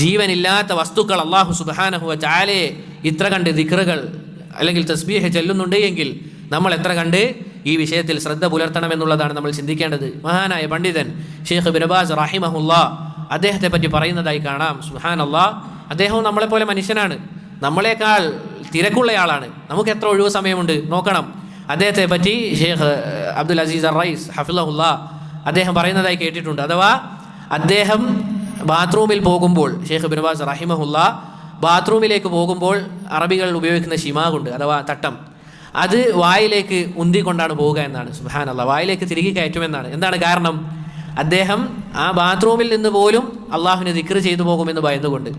ജീവനില്ലാത്ത വസ്തുക്കൾ അള്ളാഹു സുബാനഹുവ ചാലയെ ഇത്ര കണ്ട് ദിക്റുകൾ അല്ലെങ്കിൽ തസ്ബീഹ് ചെല്ലുന്നുണ്ട് എങ്കിൽ നമ്മൾ എത്ര കണ്ട് ഈ വിഷയത്തിൽ ശ്രദ്ധ പുലർത്തണം എന്നുള്ളതാണ് നമ്മൾ ചിന്തിക്കേണ്ടത്. മഹാനായ പണ്ഡിതൻ ഷെയ്ഖ് ബിനബാസ് റാഹിമഹുല്ല അദ്ദേഹത്തെ പറ്റി പറയുന്നതായി കാണാം. സുഹാൻ അള്ളാ അദ്ദേഹവും നമ്മളെപ്പോലെ മനുഷ്യനാണ്. നമ്മളെക്കാൾ തിരക്കുള്ളയാളാണ് നമുക്ക് എത്ര ഒഴിവ് സമയമുണ്ട്? നോക്കണം. അദ്ദേഹത്തെ പറ്റി ഷെയ്ഖ് അബ്ദുൽ അസീസ് അറൈസ് റൈസ് ഹഫിളഹുല്ല അദ്ദേഹം പറയുന്നതായി കേട്ടിട്ടുണ്ട്. അഥവാ അദ്ദേഹം ബാത്റൂമിൽ പോകുമ്പോൾ ഷെയ്ഖ് ബിനുബാസ് റഹിമഹുല്ല ബാത്റൂമിലേക്ക് പോകുമ്പോൾ അറബികൾ ഉപയോഗിക്കുന്ന ഷിമാകുണ്ട് അഥവാ തട്ടം. അത് വായിലേക്ക് ഉന്തിക്കൊണ്ടാണ് പോവുക എന്നാണ്. സുഹാനല്ല വായിലേക്ക് തിരികെ കയറ്റുമെന്നാണ്. എന്താണ് കാരണം? അദ്ദേഹം ആ ബാത്റൂമിൽ നിന്ന് പോലും അള്ളാഹുവിനെ ദിക്ർ ചെയ്തു പോകുമെന്ന് ഭയന്നുകൊണ്ട്.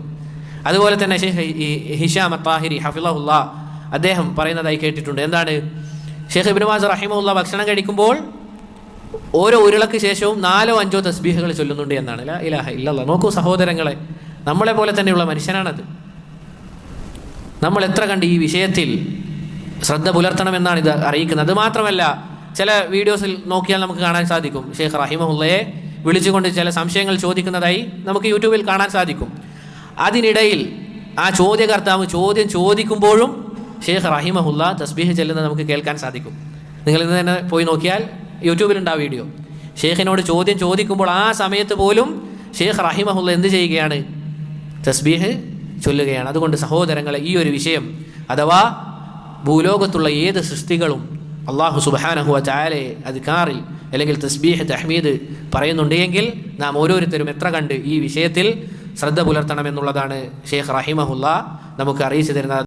അതുപോലെ തന്നെ ഷെയ്ഖ് ഹിഷാം അത്താഹിരി ഹഫിളഹുല്ല അദ്ദേഹം പറയുന്നതായി കേട്ടിട്ടുണ്ട്. എന്താണ്? ഷെയ്ഖ് ഇബ്നുമാസ് റഹിമുള്ള ഭക്ഷണം കഴിക്കുമ്പോൾ ഓരോ ഉരുളക്ക് ശേഷവും നാലോ അഞ്ചോ തസ്ബീഹകൾ ചൊല്ലുന്നുണ്ട് എന്നാണ്. ഇലാഹ ഇല്ലല്ല നോക്കൂ സഹോദരങ്ങളെ നമ്മളെ പോലെ തന്നെയുള്ള മനുഷ്യനാണത്. നമ്മൾ എത്ര കണ്ട് ഈ വിഷയത്തിൽ ശ്രദ്ധ പുലർത്തണമെന്നാണ് ഇത് അറിയിക്കുന്നത്. അത് മാത്രമല്ല ചില വീഡിയോസിൽ നോക്കിയാൽ നമുക്ക് കാണാൻ സാധിക്കും. ഷെയ്ഖ് റഹിമുള്ളയെ വിളിച്ചുകൊണ്ട് ചില സംശയങ്ങൾ ചോദിക്കുന്നതായി നമുക്ക് യൂട്യൂബിൽ കാണാൻ സാധിക്കും. അതിനിടയിൽ ആ ചോദ്യകർത്താവ് ചോദ്യം ചോദിക്കുമ്പോഴും ഷെയ്ഖ് റഹിമഹുല്ല തസ്ബീഹ് ചെല്ലുന്നത് നമുക്ക് കേൾക്കാൻ സാധിക്കും. നിങ്ങൾ ഇന്ന് തന്നെ പോയി നോക്കിയാൽ യൂട്യൂബിലുണ്ട് ആ വീഡിയോ. ഷെയ്ഖിനോട് ചോദ്യം ചോദിക്കുമ്പോൾ ആ സമയത്ത് പോലും ഷെയ്ഖ് റഹിമഹുല്ല എന്ത് ചെയ്യുകയാണ്? തസ്ബീഹ് ചൊല്ലുകയാണ്. അതുകൊണ്ട് സഹോദരങ്ങളെ ഈ ഒരു വിഷയം അഥവാ ഭൂലോകത്തുള്ള ഏത് സൃഷ്ടികളും അള്ളാഹു സുബാനഹുവ ചായാലെ അധികാറിൽ അല്ലെങ്കിൽ തസ്ബീഹ് തഹ്മീദ് പറയുന്നുണ്ടെങ്കിൽ നാം ഓരോരുത്തരും എത്ര കണ്ട് ഈ വിഷയത്തിൽ ശ്രദ്ധ പുലർത്തണമെന്നുള്ളതാണ് ഷെയ്ഖ് റഹിമഹുല്ല നമുക്ക് അറിയിച്ചു തരുന്നത്.